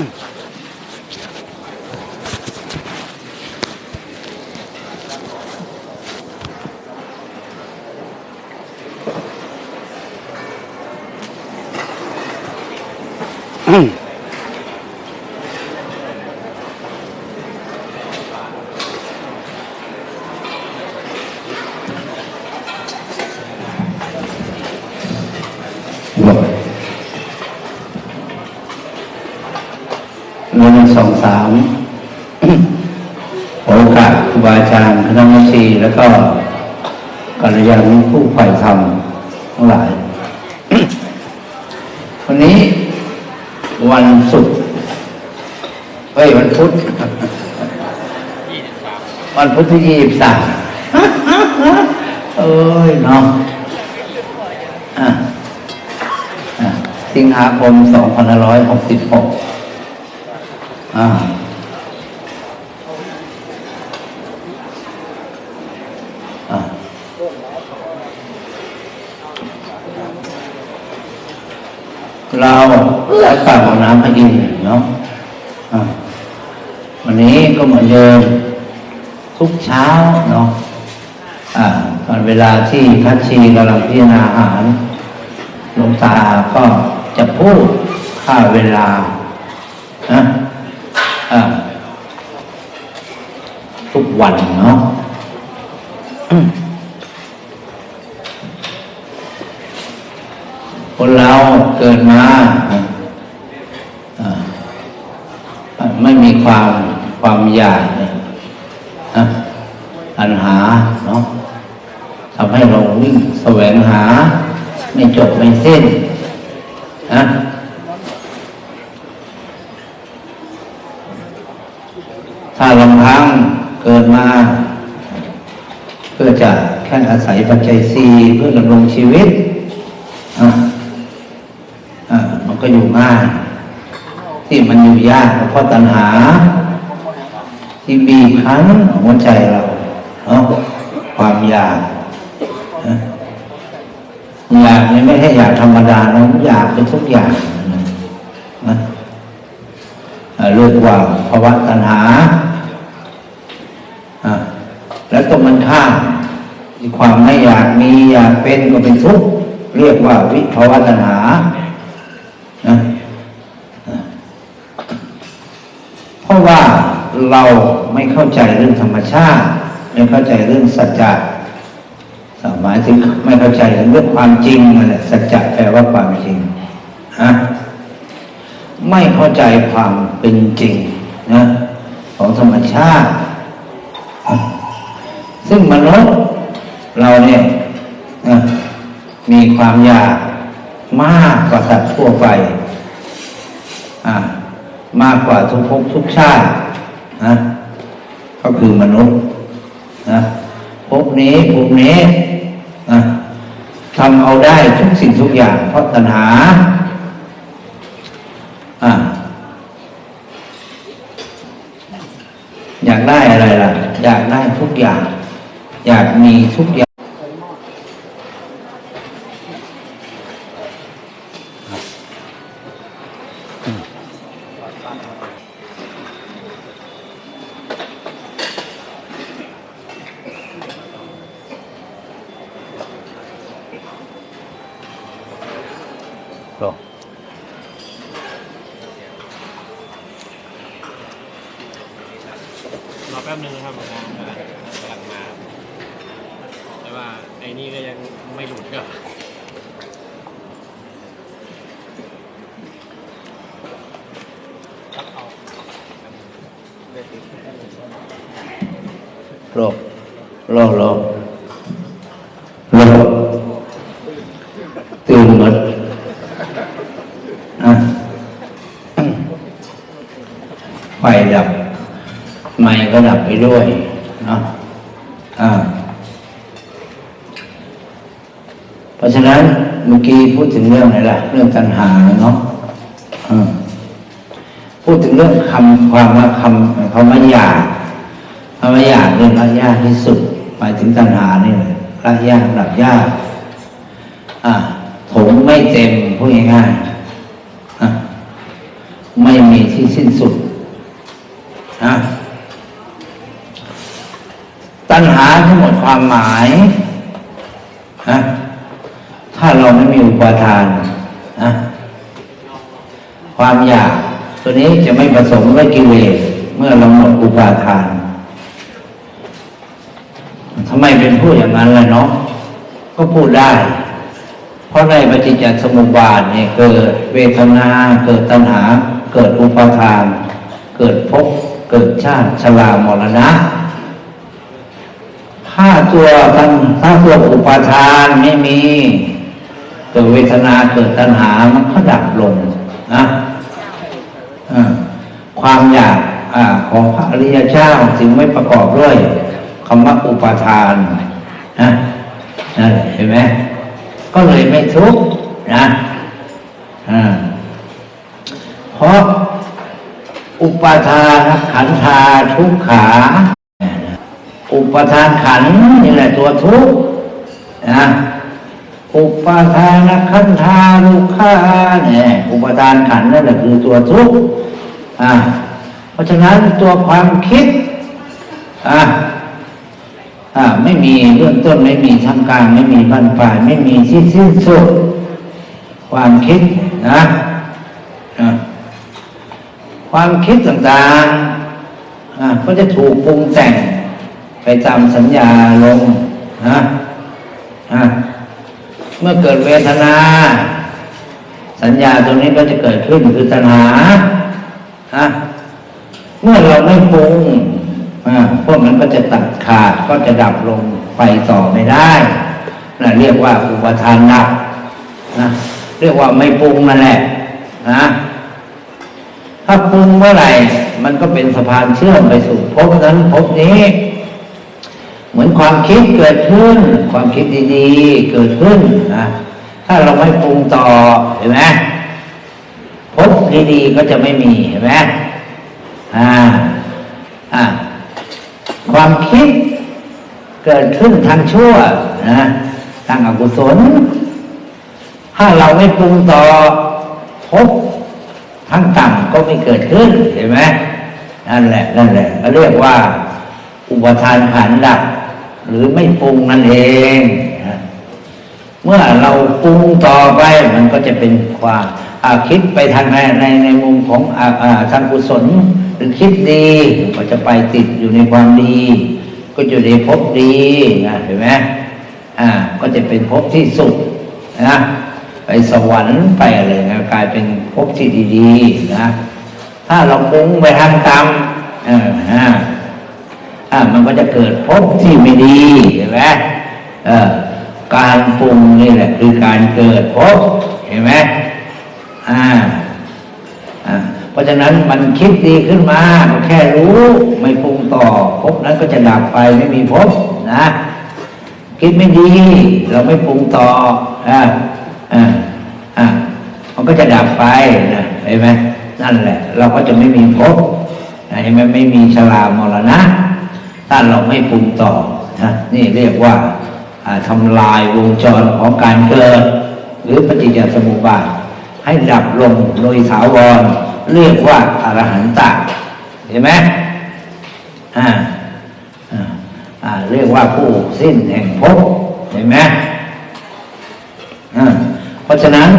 หนึ่ง สองสามโอกาสครูบาอาจารย์คณะมชีแล้วก็กัลยาณมิตรผู้ฝ่ายธรรมทั้งหลาย วันนี้วันศุกร์เฮ้ยวันพุธวันพุธที่ยี่สิบสามเอ้ยเนาะอะอะสิงหาคมสองพันห้าร้อยหกสิบหก อ่าเราและกล่าวน้ำพระอินทร์เนาะวันนี้ก็เหมือนเดิมทุกเช้าเนาะตอนเวลาที่ทัชชีกำลังพิจารณาอาหารหลวงตาก็จะพูดค่าเวลานะอ่าทุก วันเนาะคนเราเกิดมาไม่มีความความอยากเนี่ยนะปัญหาเนาะทำให้เราวิ่งแสวงหา ไม่จบไม่สิ้นนะถ้าลำพังเกิดมา เพื่อ จะแค่อาศัยปัจจัยสี่เพื่อดำรงชีวิตอะอะมันก็อยู่ง่ายที่มันอยู่ยากเพราะตัณหา ที่บีบคั้นหัวใจเราเนาะความอยากอยากนี่ไม่ใช่อยากธรรมดานะอยากเป็นทุกอย่างนะเรียกว่าภาวะตัณหาอะแล้วก็มันข้าม ความไม่อยากมีอยากเป็นก็เป็นทุกข์เรียกว่าวิภาวตัณหานะเพราะว่าเราไม่เข้าใจเรื่องธรรมชาติ ไม่เข้าใจเรื่องสัจจะหมายถึงไม่เข้าใจเรื่องความจริงนั่นแหละสัจจะแปลว่าความจริงฮะไม่เข้าใจความเป็นจริงนะของธรรมชาติ ซึ่งมนุษย์ เราเนี่ยมีความอยากมากกว่าสัตว์ทั่วไปมากกว่าทุกภพทุกชาตินะก็คือมนุษย์นะภพนี้ภพนี้นะทำเอาได้ทุกสิ่งทุกอย่าง เพราะตัณหาอ่าอยากได้อะไรล่ะ อยากได้ทุกอย่าง อยากมีทุกอย่าง ก็ รอแป๊บนึงนะครับงานกำลังกำลังมา แต่ว่าไอ้นี่ก็ยังไม่หลุดก็โลกโลกโลกโลกตื่นหมดอะไฟดับ ไม้ก็ดับไปด้วย เมื่อกี้พูดถึงเรื่องอะไรล่ะ เรื่องตัณหาเนาะพูดถึงเรื่องคำความว่าคำคำว่าอยากคำว่าอยากเรื่องละยากที่สุดหมายถึงตัณหานี่แหละละยากดับยากอะถงไม่เต็มพูดง่ายๆอะไม่ไม่มีที่สิ้นสุดนะตัณหาทั้งหมดความหมายนะ ถ้าเราไม่มีอุปาทานนะความอยาก ตัวนี้จะไม่ผสมด้วยกิเลสเมื่อเราหมดอุปาทานทำไมเป็นพูดอย่างนั้นล่ะเนาะก็พูดได้ เพราะในปฏิจจสมุปบาทเนี่ยเกิดเวทนา เกิดตัณหา เกิดอุปาทาน เกิดภพเกิดชาติชรามรณะถ้าตัวตัณถ้าตัวอุปาทานไม่มี เกิดเวทนาเกิดตัณหามันก็ดับลงนะความอยากอของพระอริยเจ้าจึงไม่ประกอบด้วยคำว่าอุปาทานนะนั่นเห็นไหมก็เลยไม่ทุกข์นะเพราะอุปาทานขันธาทุกขา อุปทานขันธ์นี่แหละตัวทุกข์นะ อุปทานขันธาลูกขาเนี่ยอุปทานขันนั่นแหละคือตัวทุกข์อ่าเพราะฉะนั้นตัวความคิดอ่าอ่าไม่มีเบื้องต้นไม่มีทางกลางไม่มีบรรปลายไม่มีที่สิ้นสุดความคิดนะความคิดต่างๆอ่าก็จะถูกปรุงแต่งไปตามสัญญาลงนะนะ เมื่อเกิดเวทนา สัญญาตรงนี้ก็จะเกิดขึ้นคือตัณหานะเมื่อเราไม่ปรุงอ่าพวกนั้นก็จะตัดขาดก็จะดับลงไปต่อไม่ได้นะเรียกว่าอุปทานดับนะเรียกว่าไม่ปรุงนั่นแหละนะถ้าปรุงเมื่อไหร่ มันก็เป็นสะพานเชื่อมไปสู่ภพนั้นภพนี้ เหมือนความคิดเกิดขึ้น ความคิดดีๆ เกิดขึ้นนะถ้าเราไม่ปรุงต่อเห็นไหมพบดีๆก็จะไม่มีเห็นไหมอ่าอ่าความคิดเกิดขึ้นทางชั่วนะทางอกุศล ถ้าเราไม่ปรุงต่อพบทั้งต่ำก็ไม่เกิดขึ้นเห็นไหมนั่นแหละนั่นแหละเรียกว่า อุปทานขันดับ หรือไม่ปรุงนั่นเองเมื่อเราปรุงต่อไปมันก็จะเป็นความอาคิดไปทางในในในมุมของอาอาทางกุศลหรือคิดดีก็จะไปติดอยู่ในความดี ก็อยู่ในภพดีนะเห็นไหมอ่าก็จะเป็นภพที่สุดนะไปสวรรค์ไปอะไรนะกลายเป็นภพที่ดีๆนะถ้าเราปรุงไปทางต่ำออฮะ อ่ามันก็จะเกิดภพที่ไม่ดีเห็นไหมเออการปรุงนี่แหละคือการเกิดภพเห็นไหมอ่าอ่าเพราะฉะนั้นมันคิดดีขึ้นมาแค่รู้ไม่ปรุงต่อภพนั้นก็จะดับไปไม่มีภพนะคิดไม่ดี เราไม่ปรุงต่ออ่าอ่าอ่ามันก็จะดับไปนะเห็นไหมนั่นแหละ เราก็จะไม่มีภพนะเห็นไหมไม่มีชรามรณะ ถ้าเราไม่ปรุงต่อนะนี่เรียกว่าทำลายวงจรของการเกิด หรือปฏิจจสมุปบาทให้ดับลงโดยถาวร เรียกว่าอรหันตะเห็นไหมอ่าอ่าอ่าเรียกว่าผู้สิ้นแห่งภพเห็นไหมอ่าเพราะฉะนั้น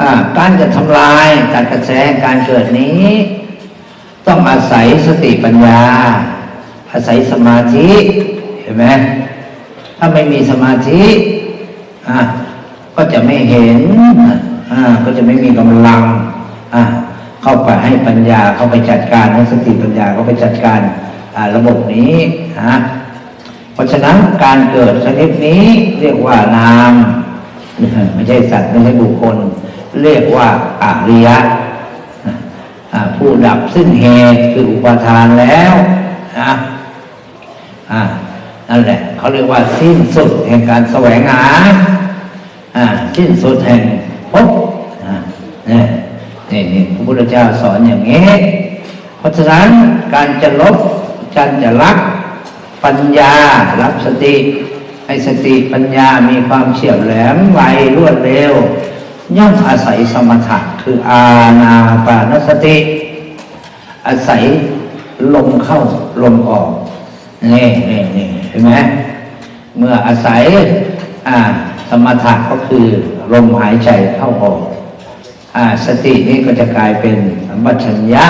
อ่าการจะทำลายการกระแสการเกิดนี้ ต้องอาศัยสติปัญญา อาศัยสมาธิ เห็นไหมถ้าไม่มีสมาธิอะก็จะไม่เห็นอ่าก็จะไม่มีกำลังอะเข้าไปให้ปัญญาเข้าไปจัดการให้สติปัญญาเข้าไปจัดการอ่าระบบนี้นะเพราะฉะนั้นการเกิดชนิดนี้เรียกว่านามไม่ใช่สัตว์ไม่ใช่บุคคล เรียกว่าอริยะผู้ดับสิ้นเหตุคืออุปทานแล้วนะ อ่านั่นแหละเขาเรียกว่าสิ้นสุดแห่งการแสวงหาอ่าสิ้นสุดแห่งภพอ่าเนี่ยนี่นี่พระพุทธเจ้าสอนอย่างนี้ เพราะฉะนั้นการจะลบการจะรักปัญญารับสติ ให้สติปัญญามีความเฉียบแหลมไวรวดเร็ว ย่อมอาศัยสมถะคืออาณาปานสติ อาศัยลมเข้าลมออก นี่นี่นี่เห็นไหมเมื่ออาศัยอ่าสมถะก็คือลมหายใจเข้าออกอ่าสตินี่ก็จะกลายเป็นสัมปชัญญะ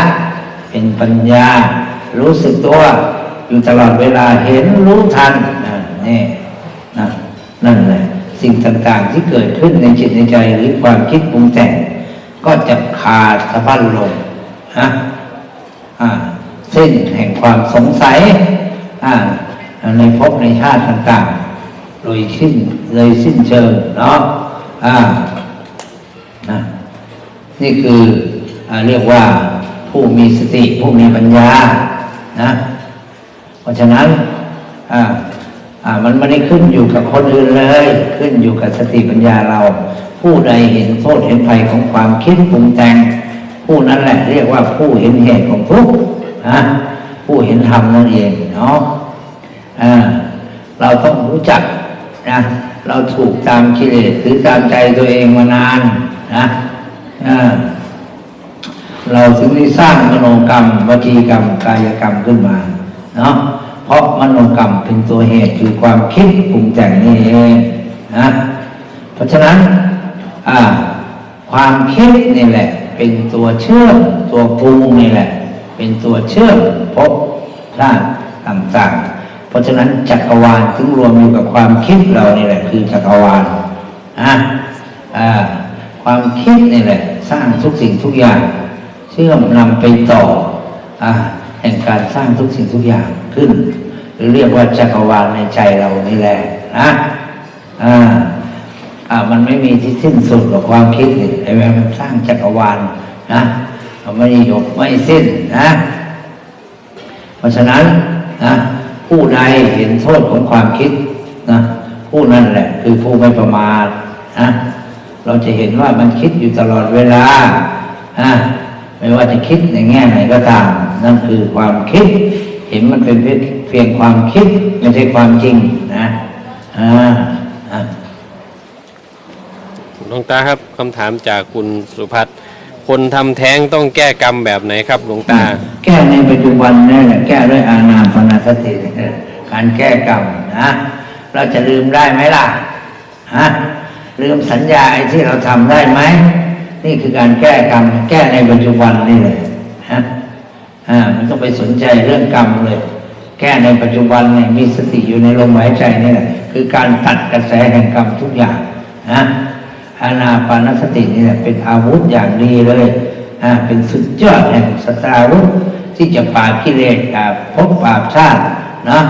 เป็นปัญญา รู้สึกตัวอยู่ตลอดเวลาเห็นรู้ทันนี่นะนั่นแหละสิ่งต่างๆที่เกิดขึ้นในจิตในใจหรือความคิดปรุงแต่ง ก็จะขาดสะบั้นลงนะอ่าเส้นแห่งความสงสัย ในภพในชาติต่างๆ โดยสิ้นเลยสิ้นเชิงเนาะอ่านะนี่คืออเรียกว่าผู้มีสติผู้มีปัญญานะเพราะฉะนั้นอ่าอ่ามันไม่ได้ขึ้นอยู่กับคนอื่นเลย ขึ้นอยู่กับสติปัญญาเรา ผู้ใดเห็นโทษเห็นภัยของความคิดปรุงแต่ง ผู้นั้นแหละเรียกว่าผู้เห็นเหตุของทุกข์นะ ผู้เห็นธรรมนั่นเองเนาะเราต้องรู้จักนะเราถูกตามกิเลสหรือตามใจตัวเองมานานนะเราถึงได้สร้างมโนกรรมวจีกรรม กายกรรมขึ้นมาเนาะเพราะมโนกรรมเป็นตัวเหตุคือความคิดปรุงแต่งนี่เองนะเพราะฉะนั้นความคิดนี่แหละ เป็นตัวเชื่อมตัวปรุงนี่แหละ เป็นตัวเชื่อมภพชาติต่างๆ เพราะฉะนั้นจักรวาลถึงรวมอยู่กับความคิดเรานี่แหละคือจักรวาลอะอ่าความคิดนี่แหละ สร้างทุกสิ่งทุกอย่าง เชื่อมนำไปต่ออ่าแห่งการสร้างทุกสิ่งทุกอย่างขึ้น หรือเรียกว่าจักรวาลในใจเรานี่แหละนะอ่าอ่ามันไม่มีที่สิ้นสุดหรอกความคิดนี่ไอ้แม่มันสร้างจักรวาลนะ มันไม่หยกไม่สิ้นนะ เพราะฉะนั้นนะผู้ใดเห็นโทษของความคิดนะผู้นั้นแหละ คือผู้ไม่ประมาทนะเราจะเห็นว่ามันคิดอยู่ตลอดเวลานะไม่ว่าจะคิดในแง่ไหนก็ตาม นั่นคือความคิด เห็นมันเป็นเพียงความคิดไม่ใช่ความจริงนะอ่าอ่าหลวงตาครับคำถามจากคุณสุพัฒน์ คนทำแท้งต้องแก้กรรมแบบไหนครับหลวงตา แก้ในปัจจุบันนี่แหละแก้ด้วยอานาปานสติการแก้กรรมนะเราจะลืมได้ไหมล่ะฮะลืมสัญญาไอ้ที่เราทำได้ไหมนี่คือการแก้กรรม แก้ในปัจจุบันนี่เลยฮะอ่ามันต้องไปสนใจเรื่องกรรมเลย แก้ในปัจจุบันเนี่ยมีสติอยู่ในลมหายใจนี่แหละคือการตัดกระแสแห่งกรรมทุกอย่างนะ อานาปานสตินี่แหละเป็นอาวุธอย่างดีเลยอ่าเป็นสุดยอดแห่งสตราวุธที่จะปราบกิเลสปราบภพปราบชาตินะ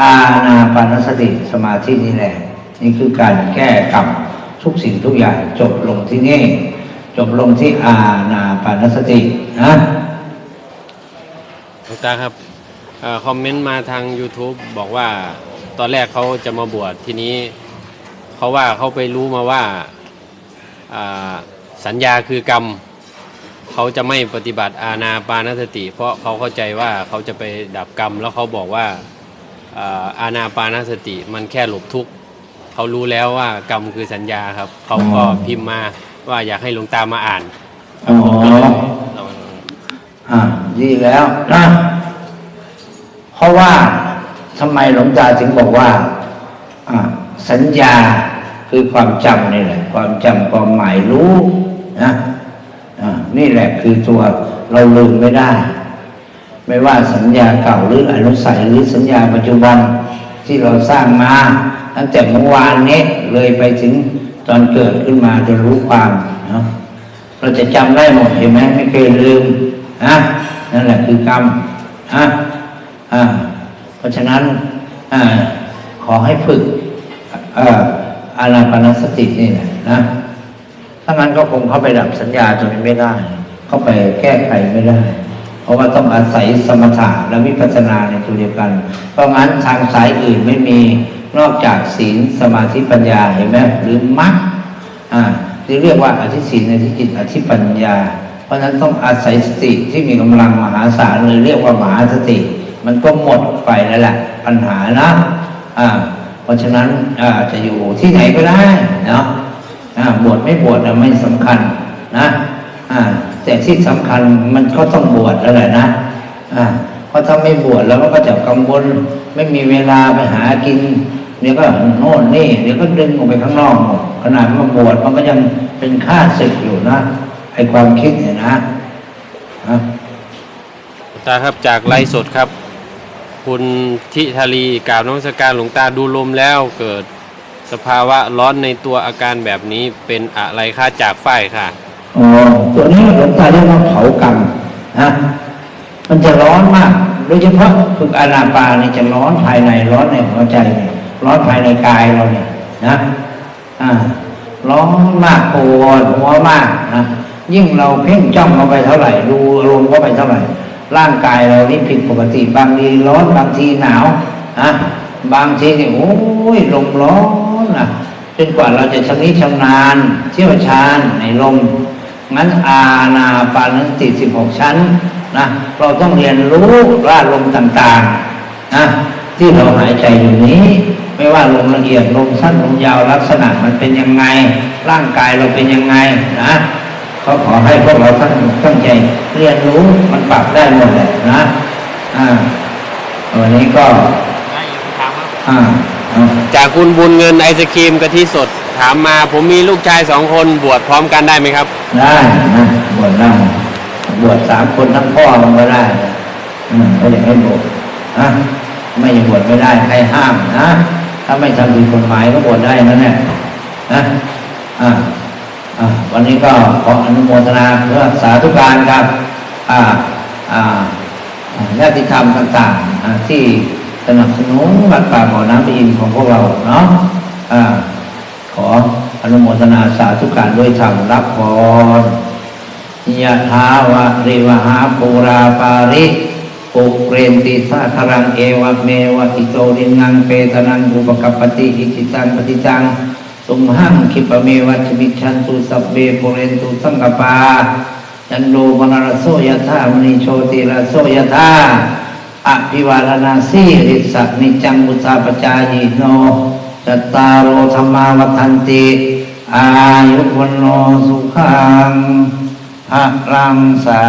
อานาปานสติสมาธินี่แหละ นี่คือการแก้กรรมทุกสิ่งทุกอย่างจบลงที่นี่ จบลงที่อาณาปานสตินะหลวงตาครับอคอมเมนต์มาทาง YouTube บอกว่าตอนแรกเขาจะมาบวชทีนี้เขาว่าเขาไปรู้มาว่า สัญญาคือกรรม เขาจะไม่ปฏิบัติอาณาปานสติ เพราะเขาเข้าใจว่าเขาจะไปดับกรรม แล้วเขาบอกว่าอาอาณาปานสติมันแค่หลบทุกข์เขารู้แล้วว่ากรรมคือสัญญาครับ เขาก็พิมพ์มาว่าอยากให้หลวงตามาอ่านครับผมก็เลยเอามาอ่าดีแล้วนะเพราะว่าทำไมหลวงตาถึงบอกว่าอ่าสัญญา คือความจำนี่แหละ ความจำความหมายรู้นะนี่แหละคือตัวเราลืมไม่ได้ ไม่ว่าสัญญาเก่าหรืออนุสัยหรือสัญญาปัจจุบันที่เราสร้างมา ตั้งแต่เมื่อวานนี้เลยไปถึงตอนเกิดขึ้นมาจะรู้ความเนาะเราจะจำได้หมดเห็นไหมไม่เคยลืมนะนั่นแหละคือกรรมนะอ่าเพราะฉะนั้นอ่าขอให้ฝึกเอานาปานสตินี่แหละนะถ้างั้นก็คงเข้าไปดับสัญญาตัวนี้ไม่ได้ เข้าไปแก้ไขไม่ได้ เพราะว่าต้องอาศัยสมถะและวิปัสสนาในตัวเดียวกัน เพราะงั้นทางสายอื่นไม่มีนอกจากศีลสมาธิปัญญาเห็นไหมหรือมรรคอ่าที่เรียกว่าอธิศีลอธิจิตอธิปัญญา เพราะฉะนั้นต้องอาศัยสติที่มีกำลังมหาศาลเลยเรียกว่ามหาสติ มันก็หมดไปแล้วแหละปัญหานะอ่า ราะฉะนั้นจะอยู่ที่ไหนก็ได้เนาะบวชไม่บวชน่ะไม่สำคัญนะแต่ที่สำคัญมันก็ต้องบวชแล้วแหละนะเพราะถ้าไม่บวชแล้วมันก็จะกังวลไม่มีเวลาไปหากินเดี๋ยวก็โน่นนี่เดี๋ยวก็ดึงออกไปข้างนอกขนาดมาบวชมันก็ยังเป็นค่าศึกอยู่นะไอความคิดเนี่ยนะนะหลวงตาครับจากไลฟ์สดครับ คุณทิธารีกล่าวน้องสการหลวงตาดูลมแล้วเกิดสภาวะร้อนในตัวอาการแบบนี้เป็นอะไรคะจากฝ้ายค่ะอ๋อตัวนี้หลวงตาเรียกว่าเผากรรมนะมันจะร้อนมาก โดยเฉพาะฝึกอานาปานเนี่จะร้อนภายในร้อนในหัวใจเนี่ยร้อนภายในกายเราเนี่ยนะอ่าร้อนมากปวดหัวมากนะยิ่งเราเพ่งจ้องเข้าไปเท่าไหร่ดูอารมณ์เข้าไปเท่าไหร่ ร่างกายเรานี่ผิดปกติบางทีร้อนบางทีหนาวนะบางทีเนี่ยโอ้ยลมร้อนนะจนกว่าเราจะชำนิชำนาญเชี่ยวชาญในลมงั้นอาณาปานสติสิบหกชั้นนะเราต้องเรียนรู้ร่าลมต่างๆนะที่เราหายใจอยู่นี้ ไม่ว่าลมละเอียดลมสั้นลมยาวลักษณะมันเป็นยังไง ร่างกายเราเป็นยังไงนะ เขาขอให้พวกเราทั้งตั้งใจเรียนรู้มันปรับได้หมดแหละนะอ่าวันนี้ก็อ่าเอาจากคุณบุญเงินไอศครีมกะทิสดถามมาผมมีลูกชายสองคนบวชพร้อมกันได้ไหมครับ ได้นะบวชได้บวชสามคนทั้งพ่อมันก็ได้อืมก็อยากให้บวชนะไม่บวชไม่ได้ใครห้ามนะ ถ้าไม่ทำผิดกฎหมายก็บวชได้นั่นแหละนะอ่าอ่า วันนี้ก็ขออนุโมทนาเพื่อสาธุการครับญาติธรรมต่างๆ ที่สนับสนุนวัดป่าบ่อน้ำอินทร์ของพวกเราเนาะอ่าขออนุโมทนาสาธุการด้วยธรรมรับพรยะถาวะริวหาปูราปาริปุเรนติสาครังเอวะเมวะอิโตรินังเปตนังอุปกัปปติอิจิตังปฏิตัง สุมหังคิปเมวัชมิชันตุสัพเบปุเรนตุสังกปาจันโดมนรโสยธามณิโชติระโสยธาอภิวาทนาสีริสะนิจังบุตาปจายโนจัตตารโอธรรมาวัันติ อายุวันโนสุขังพระรังสา